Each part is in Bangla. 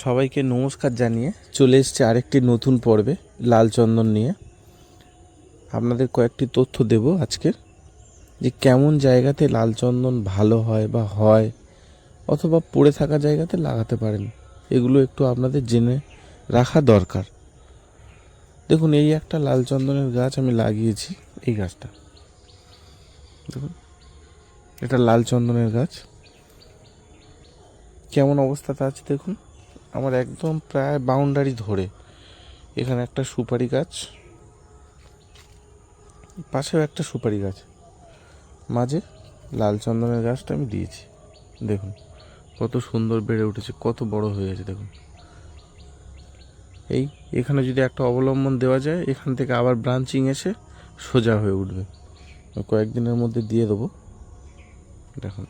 সবাইকে নমস্কার জানিয়ে চলে এসছে আরেকটি নতুন পর্বে লাল চন্দন নিয়ে। আপনাদের কয়েকটি তথ্য দেব আজকে যে কেমন জায়গাতে লাল চন্দন ভালো হয় বা হয়, অথবা পড়ে থাকা জায়গাতে লাগাতে পারেন, এগুলো একটু আপনাদের জেনে রাখা দরকার। দেখুন, এই একটা লাল চন্দনের গাছ আমি লাগিয়েছি, এই গাছটা। দেখুন, এটা লাল চন্দনের গাছ। কেমন অবস্থাতে আছে দেখুন। আমার একদম প্রায় বাউন্ডারি ধরে। এখানে একটা সুপারি গাছ, পাশেও একটা সুপারি গাছ। মাঝে লাল চন্দনের গাছটা আমি দিয়েছি। দেখুন, কত সুন্দর বেড়ে উঠেছে, কত বড় হয়ে গেছে, দেখুন। এই, এখানে যদি একটা অবলম্বন দেওয়া যায়, এখান থেকে আবার ব্রাঞ্চিং এসে সোজা হয়ে উঠবে। কয়েকদিনের মধ্যে দিয়ে দেবো। দেখুন।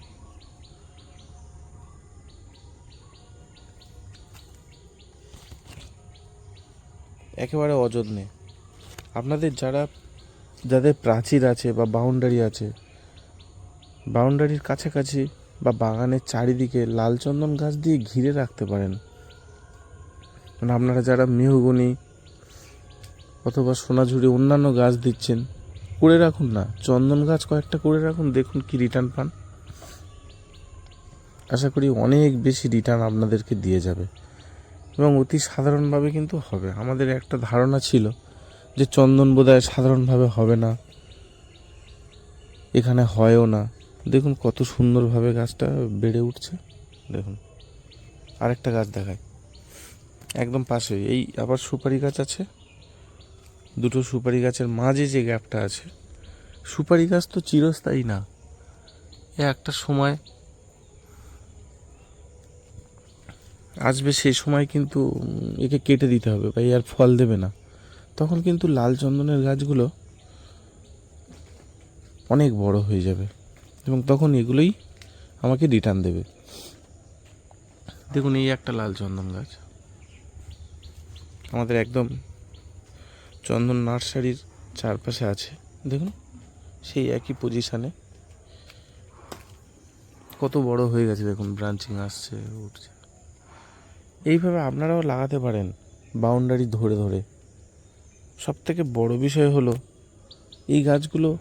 একেবারে অযত্নে। আপনাদের যারা, যাদের প্রাচীর আছে বা বাউন্ডারি আছে, বাউন্ডারির কাছাকাছি বা বাগানের চারিদিকে লাল চন্দন গাছ দিয়ে ঘিরে রাখতে পারেন। মানে আপনারা যারা মেহগনি অথবা সোনাঝুরি অন্যান্য গাছ দিচ্ছেন, করে রাখুন না। চন্দন গাছ কয়েকটা করে রাখুন, দেখুন কি রিটার্ন পান। আশা করি অনেক বেশি রিটার্ন আপনাদেরকে দিয়ে যাবে। এবং অতি সাধারণভাবে কিন্তু হবে। আমাদের একটা ধারণা ছিল যে চন্দন বোধহয় সাধারণভাবে হবে না। এখানে হয়ও না। দেখুন কত সুন্দরভাবে গাছটা বেড়ে উঠছে। দেখুন। আরেকটা গাছ দেখায় একদম পাশে। এই আবার সুপারি গাছ আছে। দুটো সুপারি গাছের মাঝে যে গ্যাপটা আছে। সুপারি গাছ তো চিরস্থায়ী না। একটা সময় আসবে সেই সময় কিন্তু একে কেটে দিতে হবে বা আর ফল দেবে না। তখন কিন্তু লাল চন্দনের গাছগুলো অনেক বড় হয়ে যাবে এবং তখন এগুলোই আমাকে রিটার্ন দেবে। দেখুন, এই একটা লাল চন্দন গাছ। আমাদের একদম চন্দন নার্সারির চারপাশে আছে। দেখুন, সেই একই পজিশানে কত বড় হয়ে গেছে, দেখুন ব্রাঞ্চিং আসছে, উঠছে। এইভাবে আপনারাও লাগাতে পারেন বাউন্ডারি ধরে ধরে। সব থেকে বড় বিষয় হলো, এই গাছগুলো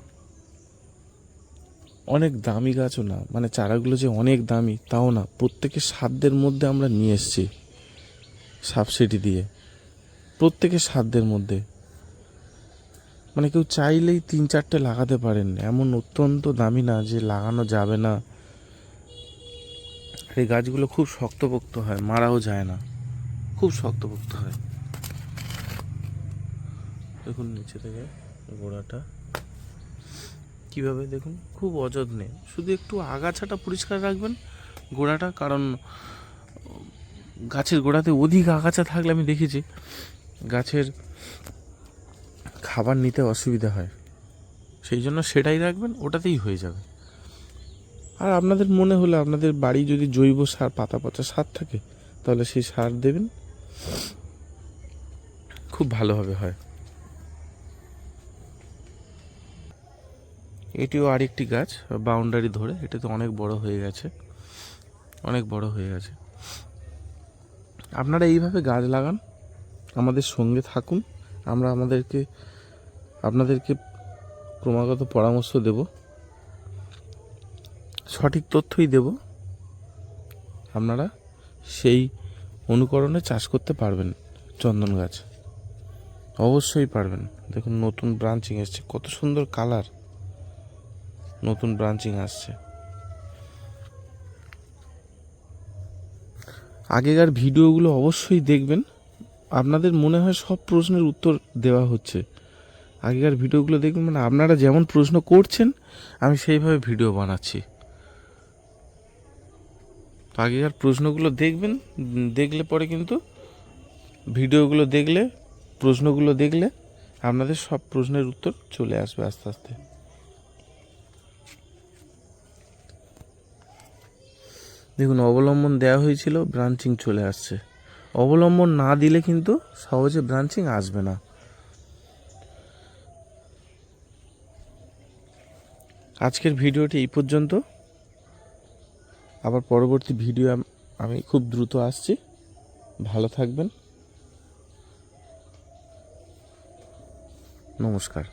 অনেক দামি গাছও না মানে চারাগুলো যে অনেক দামি তাও না প্রত্যেকের সাধ্যের মধ্যে আমরা নিয়ে এসেছি সাবসিডি দিয়ে। প্রত্যেকের সাধ্যের মধ্যে। মানে কেউ চাইলেই তিন চারটে লাগাতে পারেন, এমন অত্যন্ত দামি না যে লাগানো যাবে না। এই গাছগুলো খুব শক্তপোক্ত হয়, মারাও যায় না। খুব শক্তপোক্ত হয়। দেখুন নিচে থেকে গোড়াটা। কীভাবে দেখুন? খুব অযত্নে। শুধু একটু আগাছাটা পরিষ্কার রাখবেন গোড়াটা, কারণ গাছের গোড়াতে অধিক আগাছা থাকলে আমি দেখেছি গাছের খাবার নিতে অসুবিধা হয়। সেই জন্য সেটাই রাখবেন, ওটাতেই হয়ে যাবে। আর আপনাদের মনে হলে আপনাদের বাড়ি যদি জৈব সার, পাতা পচা সার থাকে, তাহলে সেই সার দেবেন। খুব ভালোভাবে হয়। এটিও আরেকটি গাছ, বাউন্ডারি ধরে। এটা তো অনেক বড় হয়ে গেছে। অনেক বড় হয়ে গেছে। আপনারা এইভাবে গাছ লাগান, আমাদের সঙ্গে থাকুন। আমরা আমাদেরকে, আপনাদেরকে ক্রমাগত পরামর্শ দেব। সঠিক তথ্যই দেব। আপনারা সেই অনুকরণে চাষ করতে পারবেন চন্দন গাছ। অবশ্যই পারবেন। দেখুন, নতুন ব্রাঞ্চিং এসছে। কত সুন্দর কালার নতুন ব্রাঞ্চিং আসছে। আগেকার ভিডিওগুলো অবশ্যই দেখবেন। আপনাদের মনে হয় সব প্রশ্নের উত্তর দেওয়া হচ্ছে। আগেকার ভিডিওগুলো দেখবেন মানে আপনারা যেমন প্রশ্ন করছেন, আমি সেইভাবে ভিডিও বানাচ্ছি। আগেকার প্রশ্নগুলো দেখবেন, দেখলে পরে কিন্তু ভিডিওগুলো দেখলে, প্রশ্নগুলো দেখলে আপনাদের সব প্রশ্নের উত্তর চলে আসবে আস্তে আস্তে। দেখুন, অবলম্বন দেওয়া হয়েছিল ব্রাঞ্চিং চলে আসছে। অবলম্বন না দিলে কিন্তু সহজে ব্রাঞ্চিং আসবে না। আজকের ভিডিওটি এই পর্যন্ত। আবার পরবর্তী ভিডিও আমি খুব দ্রুত আসছি। ভালো থাকবেন। নমস্কার।